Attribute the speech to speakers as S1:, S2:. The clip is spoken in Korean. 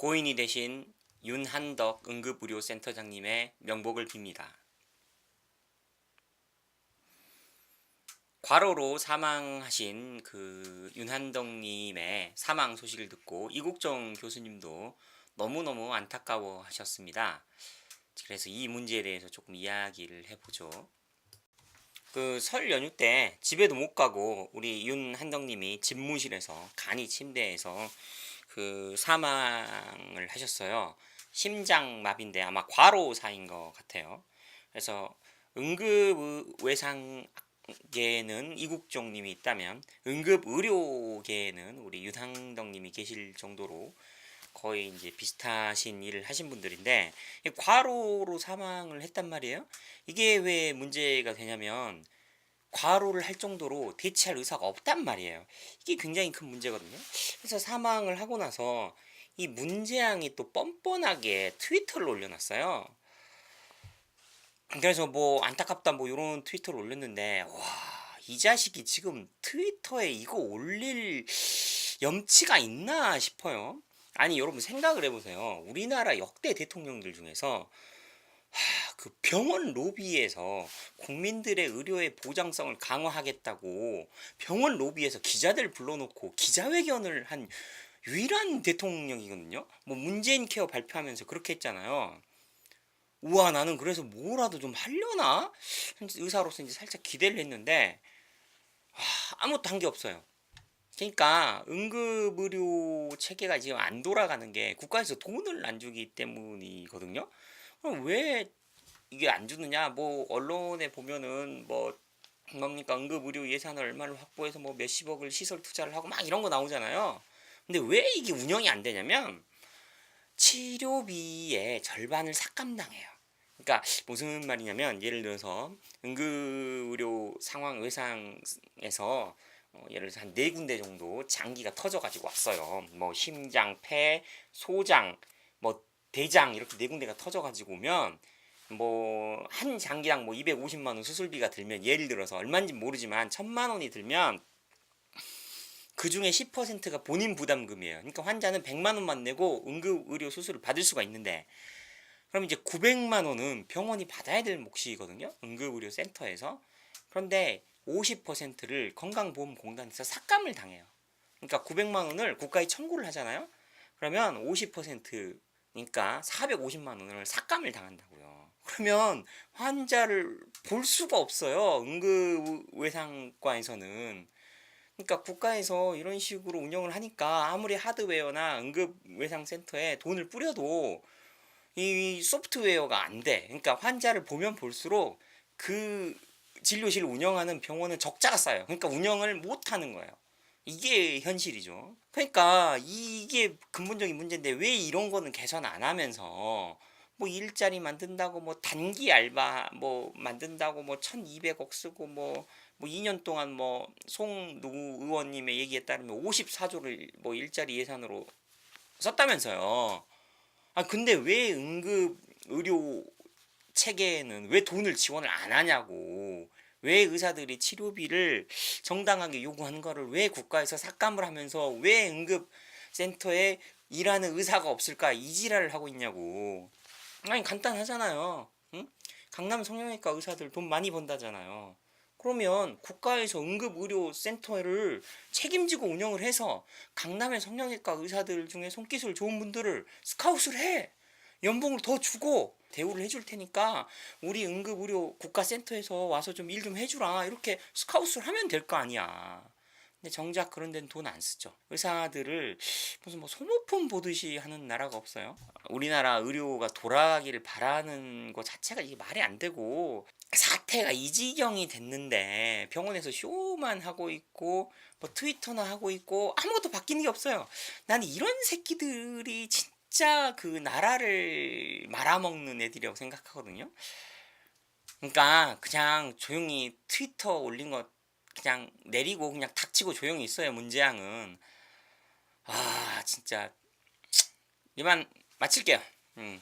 S1: 고인이 되신 윤한덕 응급의료센터장님의 명복을 빕니다. 과로로 사망하신 그 윤한덕님의 사망 소식을 듣고 이국정 교수님도 너무너무 안타까워 하셨습니다. 그래서 이 문제에 대해서 조금 이야기를 해보죠. 그 설 연휴 때 집에도 못 가고 우리 윤한덕님이 집무실에서 간이 침대에서 그 사망을 하셨어요. 심장마비인데 아마 과로사인 것 같아요. 그래서 응급 외상계에는 이국종님이 있다면 응급 의료계에는 우리 윤한덕님이 계실 정도로 거의 이제 비슷하신 일을 하신 분들인데 이 과로로 사망을 했단 말이에요. 이게 왜 문제가 되냐면 과로를 할 정도로 대체할 의사가 없단 말이에요. 이게 굉장히 큰 문제거든요. 그래서 사망을 하고 나서 이 문재양이 또 뻔뻔하게 트위터를 올려놨어요. 그래서 뭐 안타깝다 뭐 이런 트위터를 올렸는데 와 이 자식이 지금 트위터에 이거 올릴 염치가 있나 싶어요. 아니 여러분 생각을 해보세요. 우리나라 역대 대통령들 중에서 하, 그 병원 로비에서 국민들의 의료의 보장성을 강화하겠다고 병원 로비에서 기자들 불러놓고 기자회견을 한 유일한 대통령이거든요. 뭐 문재인 케어 발표하면서 그렇게 했잖아요. 우와 나는 그래서 뭐라도 좀 하려나 의사로서 이제 살짝 기대를 했는데 와, 아무것도 한 게 없어요. 그러니까 응급의료 체계가 지금 안 돌아가는 게 국가에서 돈을 안 주기 때문이거든요. 그럼 왜 이게 안 주느냐? 뭐 언론에 보면은 뭐 뭡니까 응급의료 예산을 얼마를 확보해서 뭐 몇십억을 시설 투자를 하고 막 이런 거 나오잖아요. 근데 왜 이게 운영이 안 되냐면 치료비의 절반을 삭감당해요. 그러니까 무슨 말이냐면 예를 들어서 응급의료 상황 외상에서 어, 예를 들어서 한 네 군데 정도 장기가 터져가지고 왔어요. 뭐 심장, 폐, 소장, 뭐 대장 이렇게 네 군데가 터져가지고 오면 뭐 한 장기당 뭐 250만 원 수술비가 들면 예를 들어서 얼마인지 모르지만 천만 원이 들면 그 중에 10%가 본인 부담금이에요. 그러니까 환자는 100만 원만 내고 응급 의료 수술을 받을 수가 있는데 그럼 이제 900만 원은 병원이 받아야 될 몫이거든요. 응급 의료 센터에서. 그런데 50%를 건강보험공단에서 삭감을 당해요. 그러니까 900만 원을 국가에 청구를 하잖아요. 그러면 50%니까 450만 원을 삭감을 당한다고요. 그러면 환자를 볼 수가 없어요. 응급 외상과에서는. 그러니까 국가에서 이런 식으로 운영을 하니까 아무리 하드웨어나 응급 외상 센터에 돈을 뿌려도 이 소프트웨어가 안 돼. 그러니까 환자를 보면 볼수록 그 진료실을 운영하는 병원은 적자가 쌓여요. 그러니까 운영을 못 하는 거예요. 이게 현실이죠. 그러니까 이게 근본적인 문제인데 왜 이런 거는 개선 안 하면서 뭐 일자리 만든다고 뭐 단기 알바 뭐 만든다고 뭐 1200억 쓰고 뭐뭐 2년 동안 뭐 송누구 의원님의 얘기에 따르면 54조를 뭐 일자리 예산으로 썼다면서요. 아 근데 왜 응급 의료 체계에는 왜 돈을 지원을 안 하냐고. 왜 의사들이 치료비를 정당하게 요구하는 거를 왜 국가에서 삭감을 하면서 왜 응급센터에 일하는 의사가 없을까 이 지랄을 하고 있냐고. 아니 간단하잖아요. 응? 강남 성형외과 의사들 돈 많이 번다잖아요. 그러면 국가에서 응급의료센터를 책임지고 운영을 해서 강남의 성형외과 의사들 중에 손기술 좋은 분들을 스카웃을 해. 연봉을 더 주고 대우를 해줄 테니까 우리 응급의료 국가센터에서 와서 좀일좀 해주라 이렇게 스카웃을 하면 될 거 아니야. 근데 정작 그런 데는 돈 안 쓰죠. 의사들을 무슨 뭐 소모품 보듯이 하는 나라가 없어요. 우리나라 의료가 돌아가기를 바라는 것 자체가 이게 말이 안 되고 사태가 이 지경이 됐는데 병원에서 쇼만 하고 있고 뭐 트위터나 하고 있고 아무것도 바뀌는 게 없어요. 난 이런 새끼들이 진짜 그 나라를 말아먹는 애들이라고 생각하거든요. 그러니까 그냥 조용히 트위터 올린 거 그냥 내리고 그냥 닥치고 조용히 있어요 문재양은 아 진짜 이만 마칠게요 음.